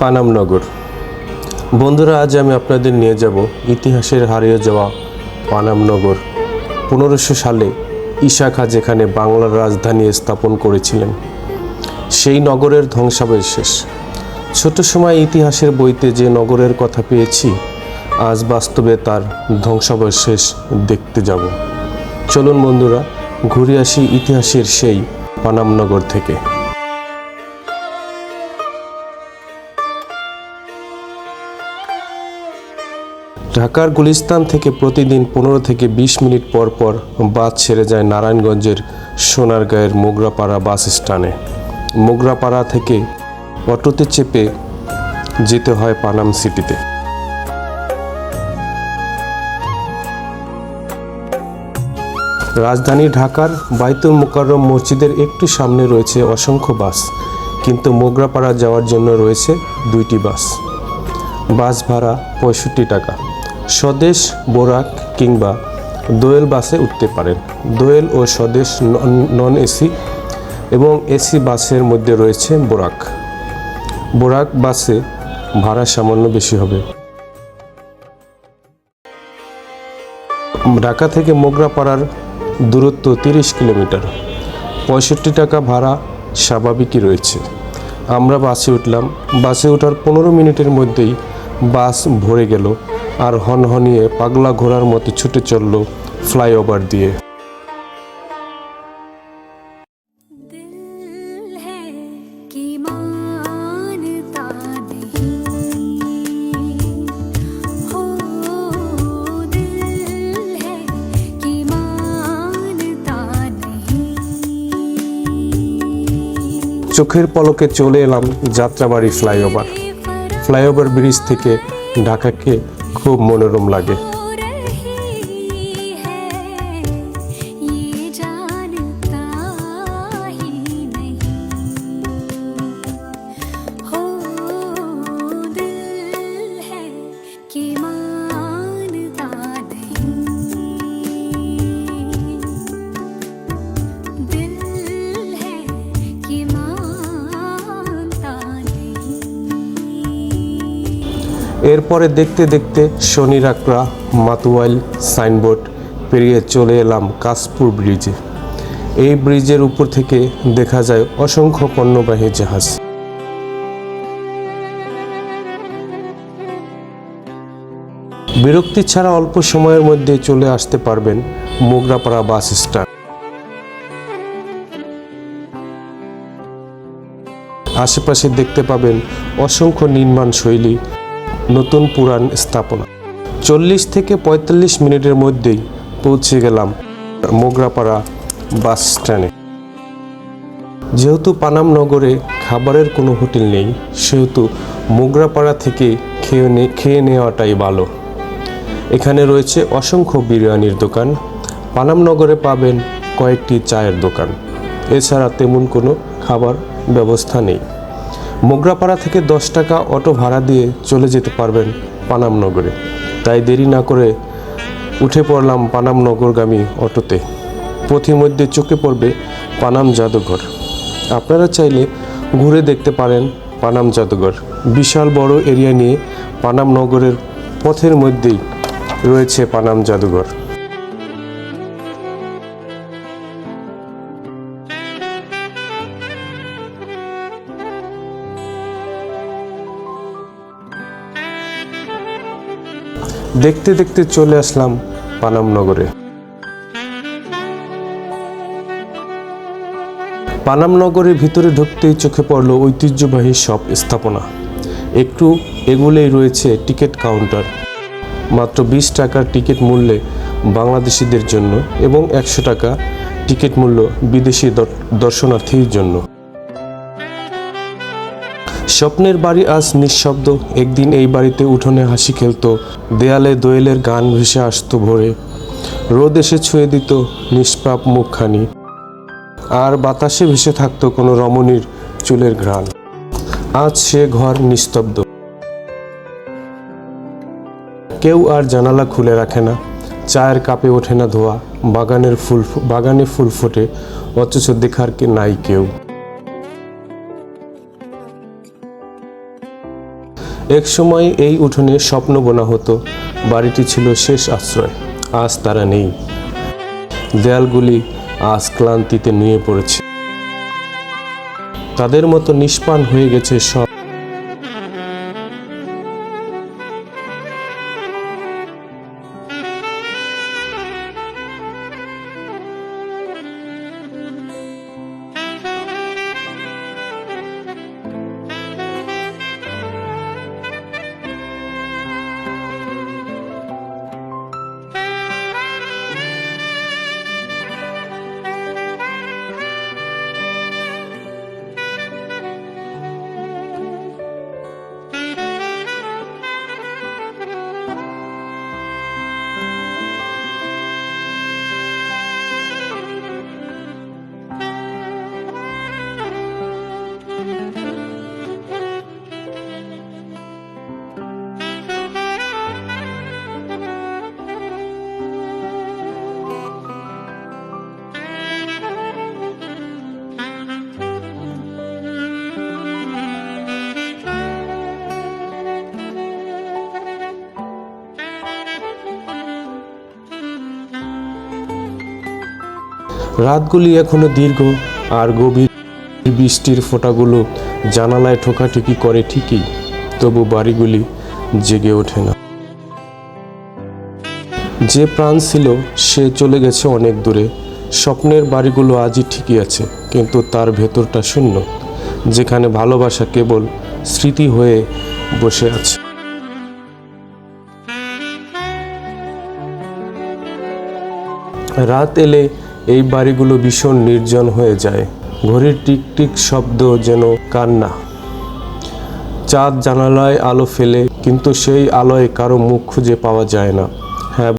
পানামনগর বন্ধুরা, আজ আমি আপনাদের নিয়ে যাব ইতিহাসের হারিয়ে যাওয়া পানামনগর পনেরোশো সালে ঈশা খাঁ যেখানে বাংলার রাজধানী স্থাপন করেছিলেন, সেই নগরের ধ্বংসাবশেষ। ছোট সময় ইতিহাসের বইতে যে নগরের কথা পেয়েছি, আজ বাস্তবে তার ধ্বংসাবশেষ দেখতে যাব। চলুন বন্ধুরা, ঘুরে আসি ইতিহাসের সেই পানামনগর থেকে। ঢাকার গুলিস্তান থেকে প্রতিদিন পনেরো থেকে বিশ মিনিট পর পর বাস ছেড়ে যায় নারায়ণগঞ্জের সোনারগাঁয়ের মোগরাপাড়া বাস স্ট্যান্ডে। মোগরাপাড়া থেকে অটোতে চেপে যেতে হয় পানাম সিটিতে। রাজধানী ঢাকার বাইতুল মোকাররম মসজিদের একটু সামনে রয়েছে অসংখ্য বাস, কিন্তু মোগরাপাড়া যাওয়ার জন্য রয়েছে দুইটি বাস। বাস ভাড়া পঁয়ষট্টি টাকা। স্বদেশ বোরাক কিংবা দোয়েল বাসে উঠতে পারেন। দোয়েল ও স্বদেশ নন- এসি এবং এসি বাসের মধ্যে রয়েছে বোরাক। বোরাক বাসে ভাড়া সামান্য বেশি হবে। ঢাকা থেকে মোগরাপাড়ার দূরত্ব তিরিশ কিলোমিটার। পঁয়ষট্টি টাকা ভাড়া স্বাভাবিকই রয়েছে। আমরা বাসে উঠলাম। বাসে ওঠার পনেরো মিনিটের মধ্যেই বাস ভরে গেল। আর হনহনিয়ে পাগলা ঘোড়ার মতো ছুটে চলল ফ্লাইওভার দিয়ে। চোখের পলকে চলে এলাম যাত্রাবাড়ি ফ্লাইওভার। ফ্লাইওভার ব্রিজ থেকে ঢাকাকে খুব মনোরম লাগে এরপরে দেখতে দেখতে শনি রাকড়া মাতুয়াইল সাইনবোর্ড পেরিয়ে চলে এলাম কাশপুর ব্রিজে। এই ব্রিজের উপর থেকে দেখা যায় অসংখ্য পণ্যবাহী জাহাজ। বিরক্তি ছাড়া অল্প সময়ের মধ্যে চলে আসতে পারবেন মোগরাপাড়া বাস স্ট্যান্ড। আশেপাশে দেখতে পাবেন অসংখ্য নির্মাণ শৈলী নতুন পুরাণ স্থাপনা। চল্লিশ থেকে পঁয়তাল্লিশ মিনিটের মধ্যেই পৌঁছে গেলাম মোগরাপাড়া বাস স্ট্যান্ডে। যেহেতু পানাম নগরে খাবারের কোনো হোটেল নেই, সেহেতু মোগরাপাড়া থেকে খেয়ে নে খেয়ে নেওয়াটাই ভালো। এখানে রয়েছে অসংখ্য বিরিয়ানির দোকান। পানাম নগরে পাবেন কয়েকটি চায়ের দোকান। এছাড়া তেমন কোনো খাবার ব্যবস্থা নেই। মোগরাপাড়া থেকে দশ টাকা অটো ভাড়া দিয়ে চলে যেতে পারবেন পানামনগরে তাই দেরি না করে উঠে পড়লাম পানাম নগরগামী অটোতে। পথিমধ্যে চোখে পড়বে পানাম জাদুঘর। আপনারা চাইলে ঘুরে দেখতে পারেন পানাম জাদুঘর। বিশাল বড় এরিয়া নিয়ে পানাম নগরের পথের মধ্যেই রয়েছে পানাম জাদুঘর। দেখতে দেখতে চলে আসলাম পানাম নগরে। পানাম নগরের ভিতরে ঢুকতেই চোখে পড়ল ঐতিহ্যবাহী সব স্থাপনা। একটু এগুলোই রয়েছে টিকিট কাউন্টার। মাত্র বিশ টাকার টিকিট মূল্যে বাংলাদেশিদের জন্য এবং একশো টাকা টিকিট মূল্য বিদেশি দর- দর্শনার্থীর জন্য। স্বপ্নের বাড়ি আজ নিঃশব্দ। একদিন এই বাড়িতে উঠোনে হাসি খেলতো। দেয়ালে দোয়েলের গান ভেসে আসতো ভোরে। রোদ এসে ছুঁয়ে দিত নিষ্পাপ মুখখানি। আর বাতাসে ভেসে থাকতো কোনো রমণীর চুলের ঘ্রাণ। আজ সে ঘর নিস্তব্ধ। কেউ আর জানালা খুলে রাখে না। চায়ের কাপে ওঠে না ধোয়া। বাগানের ফুল বাগানে ফুল ফোটে। অথচ দেখার কে নাই কেউ। এক সময় এই উঠোনে স্বপ্ন বোনা হতো। বাড়িটি ছিল শেষ আশ্রয়, আজ তারা নেই। দেয়ালগুলি আজ ক্লান্তিতে নুয়ে পড়েছে। তাদের মতো নিষ্পান হয়ে গেছে সব রাতগুলি এখনও দীর্ঘ আর গভীর বৃষ্টির ফোঁটাগুলো জানালায় ঠোকাঠুকি করে ঠিকই, তবু বাড়িগুলি জেগে ওঠে না। যে প্রাণ ছিল, সে চলে গেছে অনেক দূরে। স্বপ্নের বাড়িগুলো আজই ঠিকই আছে, কিন্তু তার ভেতরটা শূন্য, যেখানে ভালোবাসা কেবল স্মৃতি হয়ে বসে আছে। রাত এলে এই বাড়িগুলো ভীষণ নির্জন হয়ে যায়। ঘড়ির টিকটিক শব্দ যেন কান্না। চাঁদ জানালায় আলো ফেলে, কিন্তু সেই আলোয় কারও মুখ খুঁজে পাওয়া যায় না। হ্যাঁ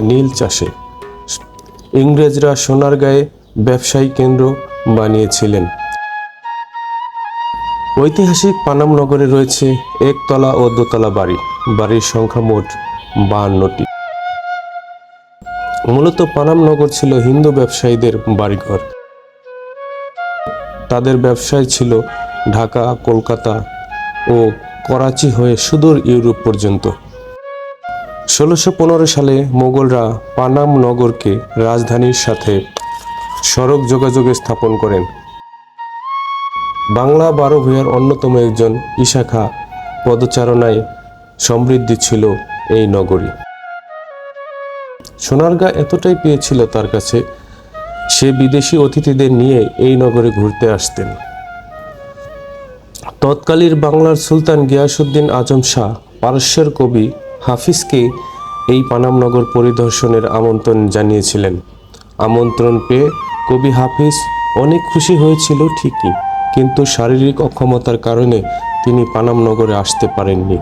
নীল চাষে। ইংরেজরা সোনার গায়ে ব্যবসায়ী কেন্দ্র বানিয়েছিলেন। ঐতিহাসিক পানাম নগরে রয়েছে একতলা ও দোতলা বাড়ি। বাড়ির সংখ্যা মোট বাহান্নটি। মূলত পানাম নগর ছিল হিন্দু ব্যবসায়ীদের বাড়িঘর। তাদের ব্যবসায় ছিল ঢাকা, কলকাতা ও করাচি হয়ে সুদূর ইউরোপ পর্যন্ত। ষোলোশো সালে মোগলরা পানাম নগরকে রাজধানীর সাথে সড়ক যোগাযোগে স্থাপন করেন। বাংলা বারো ভূঁইয়ার অন্যতম একজন ইশাখা পদচারণায় সমৃদ্ধি ছিল এই নগরী। সোনারগাঁ এতটাই পেয়েছিল তার কাছে, সে বিদেশি অতিথিদের নিয়ে এই নগরে ঘুরতে আসতেন। তৎকালীর বাংলার সুলতান গিয়াসুদ্দিন আজম শাহ পারস্যের কবি হাফিজকে এই পানামনগর পরিদর্শনের আমন্ত্রণ জানিয়েছিলেন। আমন্ত্রণ পেয়ে কবি হাফিজ অনেক খুশি হয়েছিল ঠিকই, কিন্তু শারীরিক অক্ষমতার কারণে তিনি পানামনগরে আসতে পারেননি।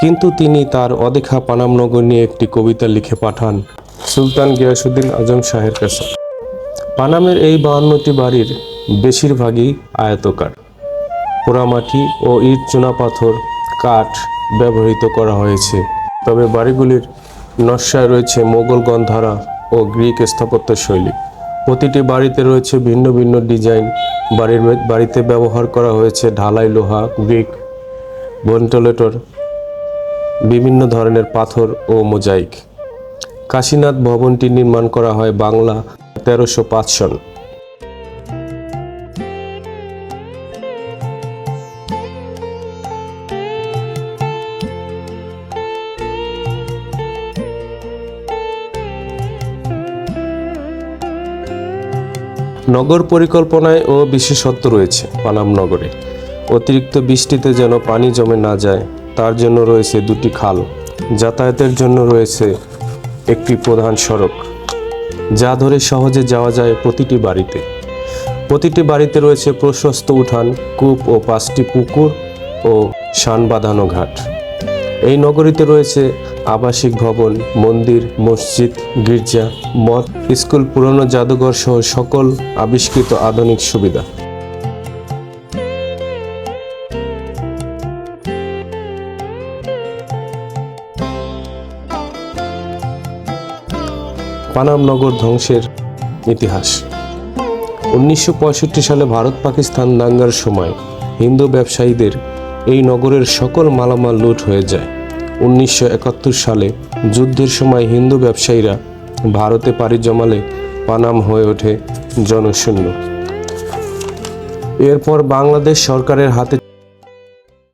কিন্তু তিনি তার অদেখা পানামনগর নিয়ে একটি কবিতা লিখে পাঠান, সুলতান গিয়াসুদ্দিন আজম শাহের কাছে। পানামের এই বাহান্নটি বাড়ির বেশিরভাগই আয়তকার। পোড়ামাটি ও ইট চুনাপাথর, কাঠ ব্যবহৃত করা হয়েছে। তবে বাড়িগুলির নকশায় রয়েছে মোগল গন্ধারা ও গ্রিক স্থাপত্য শৈলী প্রতিটি বাড়িতে রয়েছে ভিন্ন ভিন্ন ডিজাইন। বাড়ির বাড়িতে ব্যবহার করা হয়েছে ঢালাই লোহা, গ্রিক ভেন্টিলেটর, বিভিন্ন ধরনের পাথর ও মোজাইক। কাশীনাথ ভবনটি নির্মাণ করা হয় বাংলা তেরোশো পাঁচ সন। নগর পরিকল্পনায় ও বিশেষত্ব রয়েছে পানাম নগরে। অতিরিক্ত বৃষ্টিতে যেন পানি জমে না যায়, তার জন্য রয়েছে দুটি খাল। যাতায়াতের জন্য রয়েছে একটি প্রধান সড়ক, যা ধরে সহজে যাওয়া যায় প্রতিটি বাড়িতে। প্রতিটি বাড়িতে রয়েছে প্রশস্ত উঠান, কূপ ও পাঁচটি পুকুর ও শান বাঁধানো ঘাট। এই নগরীতে রয়েছে আবাসিক ভবন, মন্দির, মসজিদ, গির্জা, মঠ, স্কুল, পুরনো জাদুঘর সহ সকল আবিষ্কৃত আধুনিক সুবিধা। পানাম নগর ধ্বংসের ইতিহাস। উনিশশো পঁয়ষট্টি সালে ভারত পাকিস্তান দাঙ্গার সময় হিন্দু ব্যবসায়ীদের এই নগরের সকল মালামাল লুট হয়ে যায়। উনিশশো একাত্তর সালে যুদ্ধের সময় হিন্দু ব্যবসায়ীরা ভারতে পাড়ি জমালে পানাম হয়ে ওঠে জনশূন্য। এরপর বাংলাদেশ সরকারের হাতে